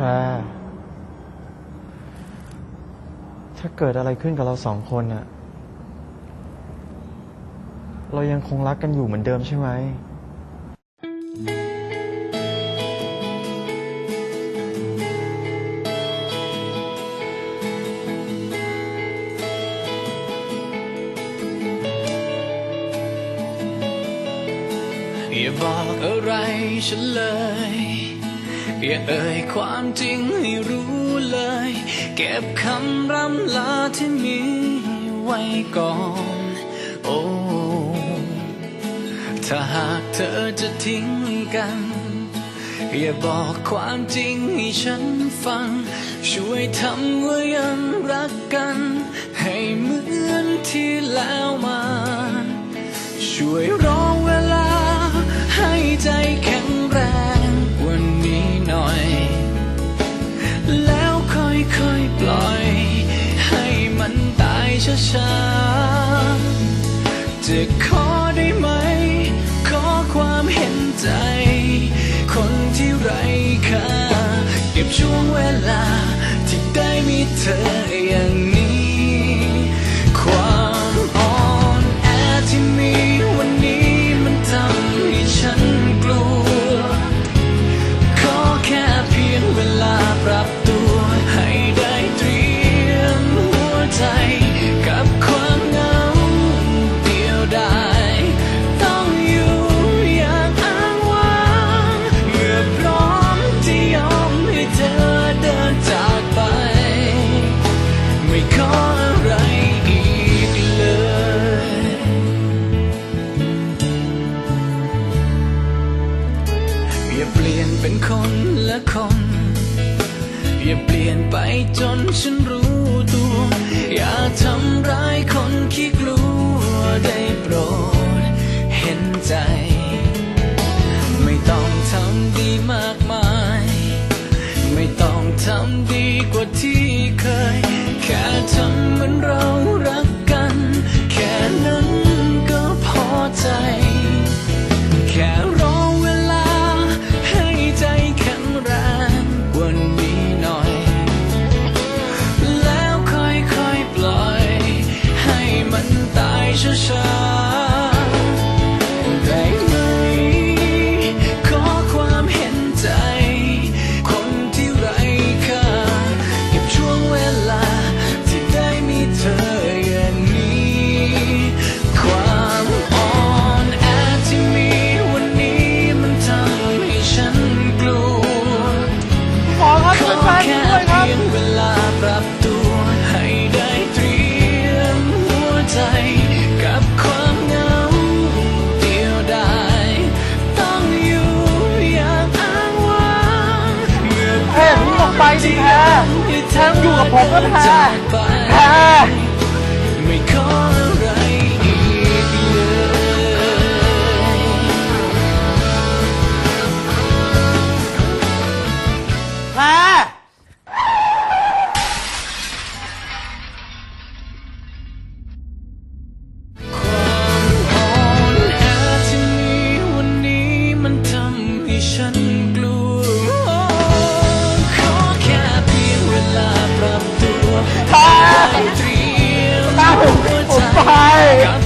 ว่าถ้าเกิดอะไรขึ้นกับเราสองคนอะเรายังคงรักกันอยู่เหมือนเดิมใช่ไหมอย่าบอกอะไรฉันเลย อย่าเอ่ยความจริงให้รู้เลย เก็บคำรำลาที่มีไว้ก่อน โอ้ถ้าหากเธอจะทิ้งกัน อย่าบอกความจริงให้ฉันฟัง ช่วยทำว่ายังรักกัน ให้เหมือนที่แล้วมา ช่วยร้อเช้าๆจะขอได้ไหม ขอความเห็นใจ คนที่ไร้ค่าเก็บช่วงเวลา ที่ได้มีเธออย่างนี้ ละคน อย่าเปลี่ยนไปจนฉันรู้ตัว อย่าทำร้ายคนขี้กลัวได้โปรด เห็นใจ ไม่ต้องทำดีมากมาย ไม่ต้องทำดีกว่าที่เคย แค่ทำเหมือนเรา ตา ทั้งอยู่กับผมก็แพ้แพ้ Bye.